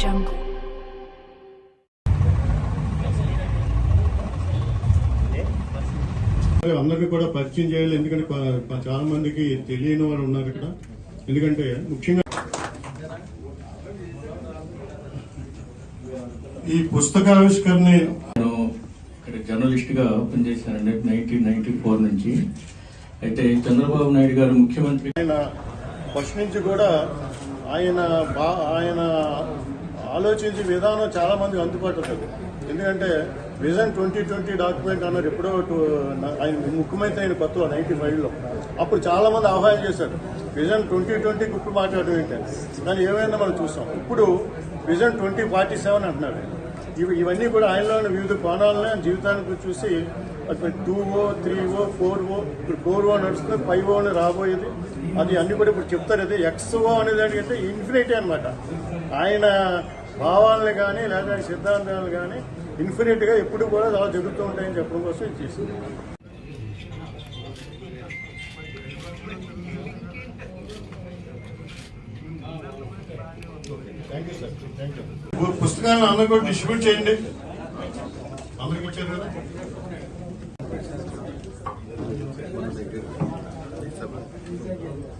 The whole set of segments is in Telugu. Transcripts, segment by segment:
jungle. అందరికీ కూడా పరిచయం చేయాలి ఎందుకంటే చాలా మందికి తెలియని వారు ఉన్నారు ఇక్కడ ఎందుకంటే ముఖ్యంగా ఈ పుస్తక ఆవిష్కరణ ఇక్కడ జర్నలిస్ట్గా పనిచేశానండి నైన్టీన్ నైన్టీ ఫోర్ నుంచి అయితే చంద్రబాబు నాయుడు గారు ముఖ్యమంత్రి ఆయన ఫస్ట్ నుంచి కూడా ఆయన ఆయన ఆలోచించే విధానం చాలా మందికి అందుబాటులో ఉంది ఎందుకంటే విజన్ ట్వంటీ ట్వంటీ డాక్యుమెంట్ అన్నారు ఎప్పుడో ఆయన ముఖ్యమంత్రి అయిన కొత్తలో నైన్టీ ఫైవ్లో. అప్పుడు చాలా మంది ఆహ్వానం చేశారు. విజన్ ట్వంటీ ట్వంటీ ఇప్పుడు మాట్లాడడం ఏంటంటే కానీ ఏమైనా మనం చూసాం ఇప్పుడు విజన్ ట్వంటీ ఫార్టీ సెవెన్ అంటున్నారు. ఇవి ఇవన్నీ కూడా ఆయనలోని వివిధ కోణాలను జీవితానికి చూసి two O three O four O ఇప్పుడు ఫోర్ ఓ నడుస్తుంది ఫైవ్ ఓ అని రాబోయేది. అది అన్ని కూడా ఇప్పుడు చెప్తారు. అది ఎక్స్ ఓ అనేది అడిగితే ఇన్ఫినిటీ అనమాట ఆయన భావాలను కానీ లేదా సిద్ధాంతాలు కానీ ఇన్ఫినిట్గా ఎప్పుడు కూడా అలా జరుగుతూ ఉంటాయని చెప్పడం కోసం ఇది చేసింది. పుస్తకాలను అందరూ కూడా డిస్ట్రిబ్యూట్ చేయండి. అందరికి ఇచ్చారు కదా?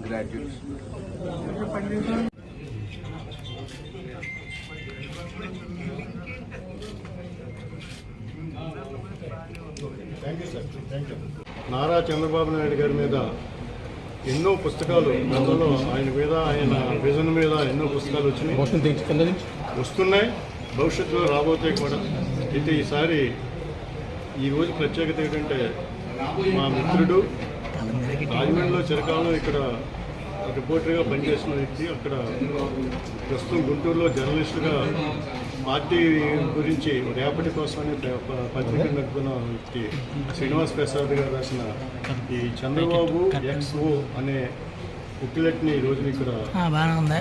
Graduates. నారా చంద్రబాబు నాయుడు గారి మీద ఎన్నో పుస్తకాలు గతంలో ఆయన మీద ఆయన విజన్ మీద ఎన్నో పుస్తకాలు వచ్చినాయి. వస్తున్నాయి. భవిష్యత్తులో రాబోతాయి కూడా. అయితే ఈసారి ఈ రోజు ప్రత్యేకత ఏంటంటే మా మిత్రుడు రాజమండ్రిలో చిరకాలం ఇక్కడ రిపోర్టర్గా పనిచేసిన వ్యక్తి అక్కడ ప్రస్తుతం గుంటూరులో జర్నలిస్టుగా పార్టీ గురించి రేపటి కోసమని పత్రిక నడుపుతున్న వ్యక్తి శ్రీనివాస్ ప్రసాద్ గారు రాసిన ఈ చంద్రబాబు ఎక్స్ఓ అనే బుక్లెట్ని ఈ రోజున ఇక్కడ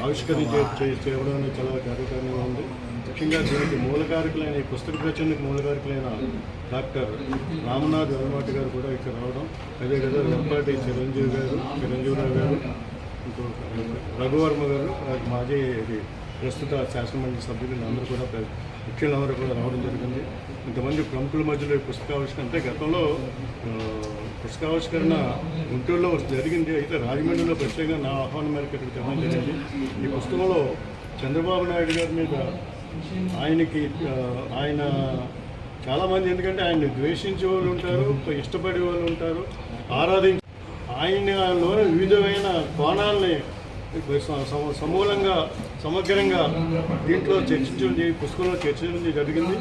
ఆవిష్కరించే చేయడం అనేది చాలా గర్వకారణంగా ఉంది. ముఖ్యంగా దీనికి మూలకారకులైన ఈ పుస్తక రచనకు మూలకారకులైన డాక్టర్ రామనాథ్ వెల్లమాటి గారు కూడా ఇక్కడ రావడం. అదే కదా వెంపాటి చిరంజీవి గారు చిరంజీవిరావు గారు ఇంకొక రఘువర్మ గారు మాజీ ఇది ప్రస్తుత శాసనమండలి సభ్యులు అందరూ కూడా ముఖ్యులందరూ కూడా రావడం జరిగింది. ఇంతమంది ప్రముఖుల మధ్యలో పుస్తకావిష్కరణ అంటే గతంలో పుస్తకావిష్కరణ గుంటూరులో జరిగింది. అయితే రాజమండ్రిలో ప్రత్యేకంగా నా ఆహ్వానం మేరకు ఇక్కడ జరిగింది. ఈ పుస్తకంలో చంద్రబాబు నాయుడు గారి మీద ఆయనకి ఆయన చాలామంది ఎందుకంటే ఆయన్ని ద్వేషించే వాళ్ళు ఉంటారు ఇష్టపడే వాళ్ళు ఉంటారు ఆరాధించ ఆయనలోని వివిధమైన కోణాలని సమూలంగా సమగ్రంగా దీంట్లో చర్చించడం పుస్తకంలో చర్చించడం జరిగింది.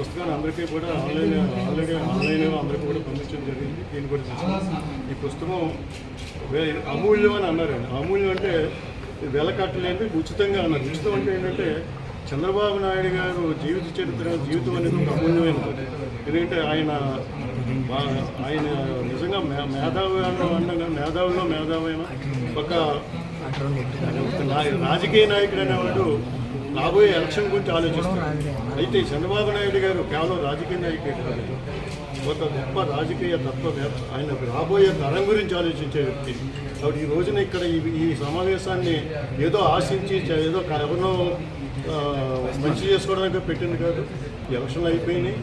పుస్తకాన్ని అందరికీ కూడా ఆన్లైన్ ఆల్రెడీ ఆన్లైన్లో అందరికీ కూడా పంపించడం జరిగింది. దీన్ని కూడా ఈ పుస్తకం వే- అమూల్యం అని అన్నారు. అమూల్యం అంటే వెల కట్టలేదు ఉచితంగా అన్నారు. ఉచితం అంటే ఏంటంటే చంద్రబాబు నాయుడు గారు జీవిత చరిత్ర జీవితం అనేది ఒక అమూల్యమైనది ఎందుకంటే ఆయన ఆయన నిజంగా మేధావి అన్న అన్న- మేధావైన ఒక రాజకీయ నాయకుడు అనేవాడు రాబోయే ఎలక్షన్ గురించి ఆలోచిస్తాడు. అయితే చంద్రబాబు నాయుడు గారు కేవలం రాజకీయ నాయకుడు కాదు. ఒక గొప్ప రాజకీయ తత్వవేత్త ఆయన రాబోయే తరం గురించి ఆలోచించే వ్యక్తి. కాబట్టి ఈ రోజున ఇక్కడ ఈ సమావేశాన్ని ఏదో ఆశించి ఏదో ఎవరినో మంచి చేసుకోవడానికి పెట్టింది కాదు. ఎలక్షన్లు అయిపోయినాయి.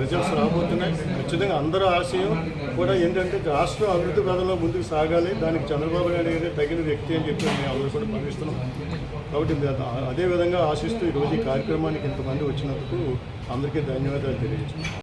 రిజల్ట్స్ రాబోతున్నాయి. ఖచ్చితంగా అందరూ ఆశయం కూడా ఏంటంటే రాష్ట్రం అభివృద్ధి పదంలో ముందుకు సాగాలి. దానికి చంద్రబాబు నాయుడు అయితే తగిన వ్యక్తి అని చెప్పి మేము అందరూ కూడా భావిస్తున్నాం కాబట్టి అదే విధంగా ఆశిస్తూ ఈరోజు ఈ కార్యక్రమానికి ఇంతమంది వచ్చినందుకు అందరికీ ధన్యవాదాలు తెలియజేస్తున్నాం.